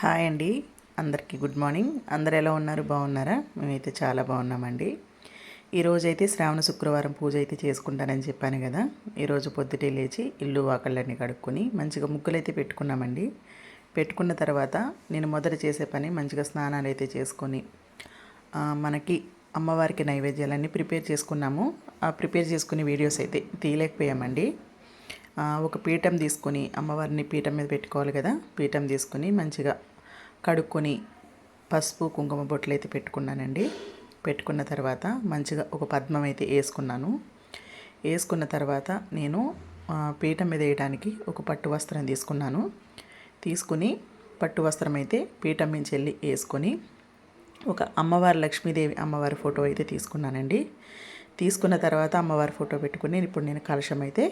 Hi అండి. అందరికీ good morning. అందరు ఎలా ఉన్నారు? బాగున్నారా? మేమైతే చాలా బాగున్నామండి. ఈరోజైతే శ్రావణ శుక్రవారం పూజ అయితే చేసుకుంటానని చెప్పాను కదా. ఈరోజు పొద్దుటే లేచి ఇల్లు వాకళ్ళని కడుక్కొని మంచిగా ముగ్గులు అయితే పెట్టుకున్నామండి. పెట్టుకున్న తర్వాత నేను మొదట చేసే పని మంచిగా స్నానాలు అయితే చేసుకొని మనకి అమ్మవారికి నైవేద్యాలన్నీ ప్రిపేర్ చేసుకున్నాము. ఆ ప్రిపేర్ చేసుకునే వీడియోస్ అయితే తీయలేకపోయామండి. ఒక పీఠం తీసుకొని అమ్మవారిని పీఠం మీద పెట్టుకోవాలి కదా పీఠం తీసుకొని మంచిగా కడుక్కొని పసుపు కుంకుమ బొట్లు అయితే పెట్టుకున్నానండి. పెట్టుకున్న తర్వాత మంచిగా ఒక పద్మం అయితే వేసుకున్నాను. వేసుకున్న తర్వాత నేను పీఠం మీద వేయడానికి ఒక పట్టు వస్త్రం తీసుకున్నాను. తీసుకుని పట్టు వస్త్రం అయితే పీఠం నుంచి వెళ్ళి వేసుకొని ఒక అమ్మవారి లక్ష్మీదేవి అమ్మవారి ఫోటో అయితే తీసుకున్నానండి. తీసుకున్న తర్వాత అమ్మవారి ఫోటో పెట్టుకుని ఇప్పుడు నేను కలశం అయితే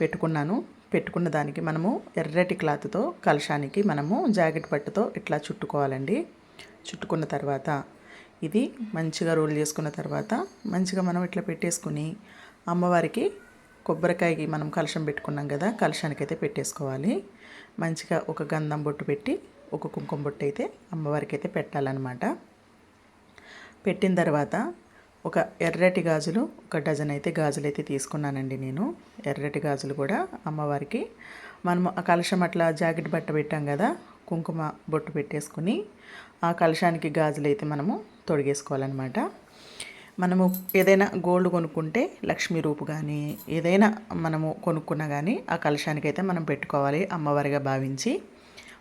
పెట్టుకున్నాను. పెట్టుకున్న దానికి మనము ఎర్రటి క్లాత్తో కలశానికి మనము జాకెట్ పట్టుతో ఇట్లా చుట్టుకోవాలండి. చుట్టుకున్న తర్వాత ఇది మంచిగా రోల్ చేసుకున్న తర్వాత మంచిగా మనం ఇట్లా పెట్టేసుకుని అమ్మవారికి కొబ్బరికాయకి మనం కలశం పెట్టుకున్నాం కదా కలశానికి అయితే పెట్టేసుకోవాలి. మంచిగా ఒక గంధం బొట్టు పెట్టి ఒక కుంకుమ బొట్టు అయితే అమ్మవారికి అయితే పెట్టాలన్నమాట. పెట్టిన తర్వాత ఒక ఎర్రటి గాజులు ఒక డజన్ అయితే గాజులు అయితే తీసుకున్నానండి నేను. ఎర్రటి గాజులు కూడా అమ్మవారికి. మనము ఆ కలశం అట్లా జాకెట్ బట్ట పెట్టాం కదా కుంకుమ బొట్టు పెట్టేసుకుని ఆ కలశానికి గాజులు అయితే మనము తొడిగేసుకోవాలన్నమాట. మనము ఏదైనా గోల్డ్ కొనుక్కుంటే లక్ష్మీ రూపు కానీ ఏదైనా మనము కొనుక్కున్నా కానీ ఆ కలశానికి అయితే మనం పెట్టుకోవాలి అమ్మవారిగా భావించి.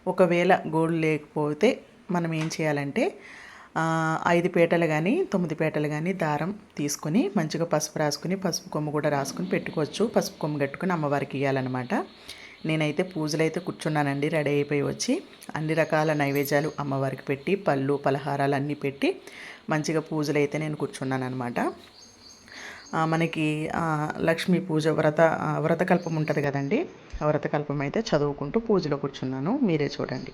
ఒకవేళ గోల్డ్ లేకపోతే మనం ఏం చేయాలంటే ఐదు పీటలు కానీ తొమ్మిది పీటలు కానీ దారం తీసుకుని మంచిగా పసుపు రాసుకుని పసుపు కొమ్ము కూడా రాసుకుని పెట్టుకోవచ్చు. పసుపు కొమ్ము కట్టుకుని అమ్మవారికి ఇవ్వాలన్నమాట నేనైతే పూజలు అయితే కూర్చున్నానండి రెడీ అయిపోయి వచ్చి అన్ని రకాల నైవేద్యాలు అమ్మవారికి పెట్టి పళ్ళు పలహారాలు అన్నీ పెట్టి మంచిగా పూజలు అయితే నేను కూర్చున్నాను అనమాట మనకి లక్ష్మీ పూజ వ్రత వ్రతకల్పం ఉంటుంది కదండి వ్రతకల్పం అయితే చదువుకుంటూ పూజలో కూర్చున్నాను. మీరే చూడండి.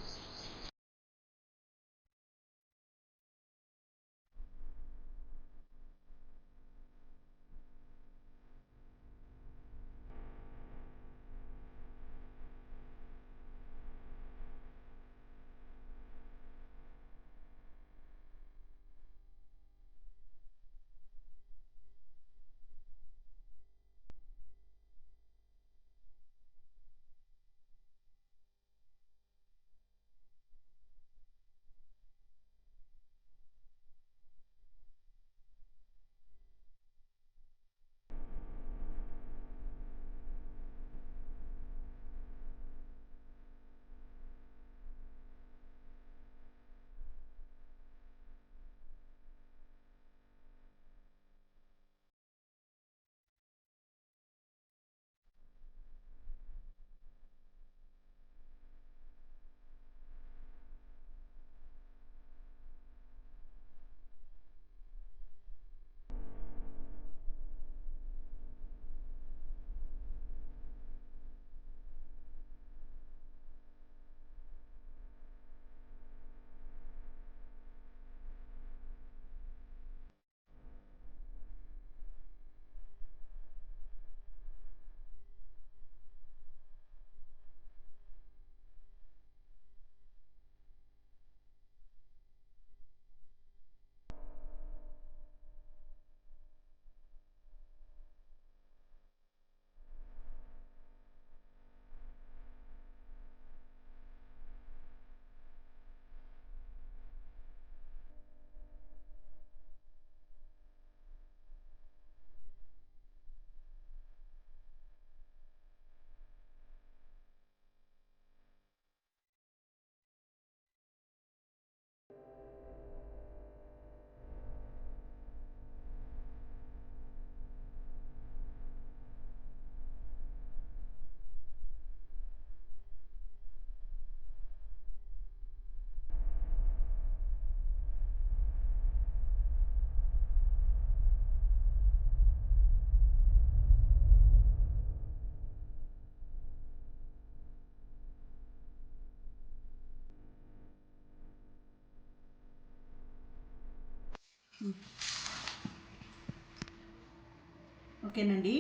ఓకేనండి.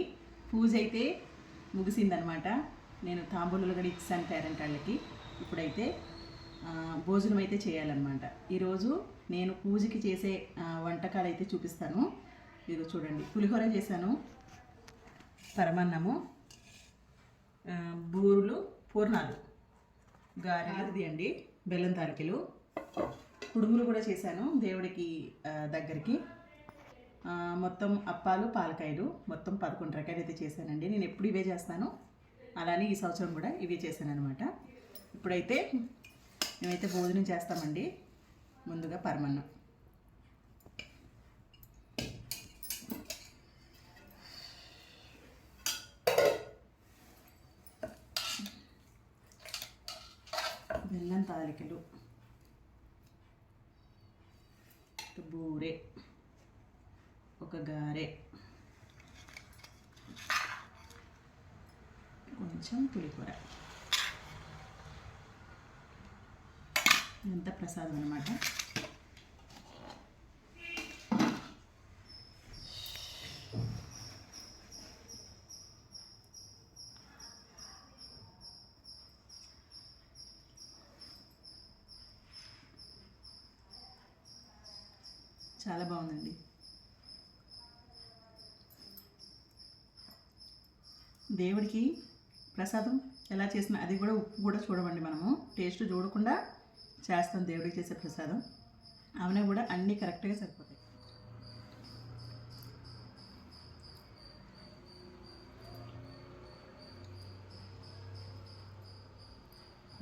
పూజ అయితే ముగిసిందనమాట నేను తాంబూలు కూడా ఇచ్చాను పేరెంట్ వాళ్ళకి. ఇప్పుడైతే భోజనం అయితే చేయాలన్నమాట. ఈరోజు నేను పూజకి చేసే వంటకాలు అయితే చూపిస్తాను. మీరు చూడండి. పులిహోర చేశాను. పరమన్నము బూరులు పూర్ణాలు. గారెలది అండి. బెల్లం తాలికలు. కుడుములు కూడా చేశాను దేవుడికి దగ్గరికి. మొత్తం అప్పాలు పాలకాయలు మొత్తం పదకొండు రకాయలు అయితే చేశానండి. నేను ఎప్పుడు ఇవే చేస్తాను. అలానే ఈ సంవత్సరం కూడా ఇవే చేశాను అనమాట ఇప్పుడైతే మేమైతే భోజనం చేస్తామండి. ముందుగా పరమన్నం. బెల్లం తాలికలు. ఒక బూరె ఒక గారె. కొంచెం పులిహోర. ఇదంతా ప్రసాదం అనమాట చాలా బాగుందండి. దేవుడికి ప్రసాదం ఎలా చేసిన అది కూడా ఉప్పు కూడా చూడమండి మనము. టేస్ట్ చూడకుండా చేస్తాం దేవుడికి చేసే ప్రసాదం. అవన్నీ కూడా అన్నీ కరెక్ట్గా సరిపోతాయి.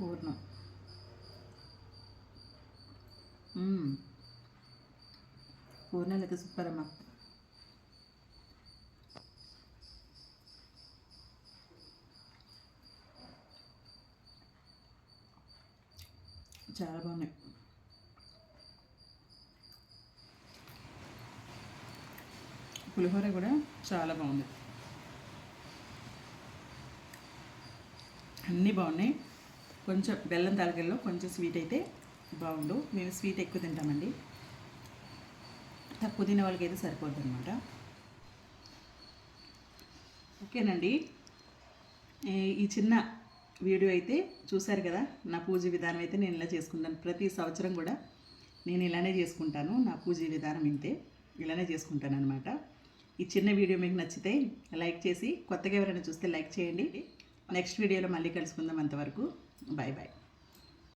పూర్ణం. మ్మ్. పూర్ణాలు సూపర్ అమ్మ చాలా బాగున్నాయి పులిహోర కూడా చాలా బాగుంది అన్నీ బాగున్నాయి కొంచెం బెల్లం తాలకల్లో కొంచెం స్వీట్ అయితే బాగుండు మేము స్వీట్ ఎక్కువ తింటామండి తక్కువ తినే వాళ్ళకి అయితే సరిపోద్ది అనమాట ఓకేనండి ఈ చిన్న వీడియో అయితే చూశారు కదా నా పూజ విధానం అయితే నేను ఇలా చేసుకుంటాను. ప్రతి సంవత్సరం కూడా నేను ఇలానే చేసుకుంటాను నా పూజ విధానం ఇంతే ఇలానే చేసుకుంటాను అనమాట ఈ చిన్న వీడియో మీకు నచ్చితే లైక్ చేసి కొత్తగా ఎవరైనా చూస్తే లైక్ చేయండి. నెక్స్ట్ వీడియోలో మళ్ళీ కలుసుకుందాం అంతవరకు. Bye bye.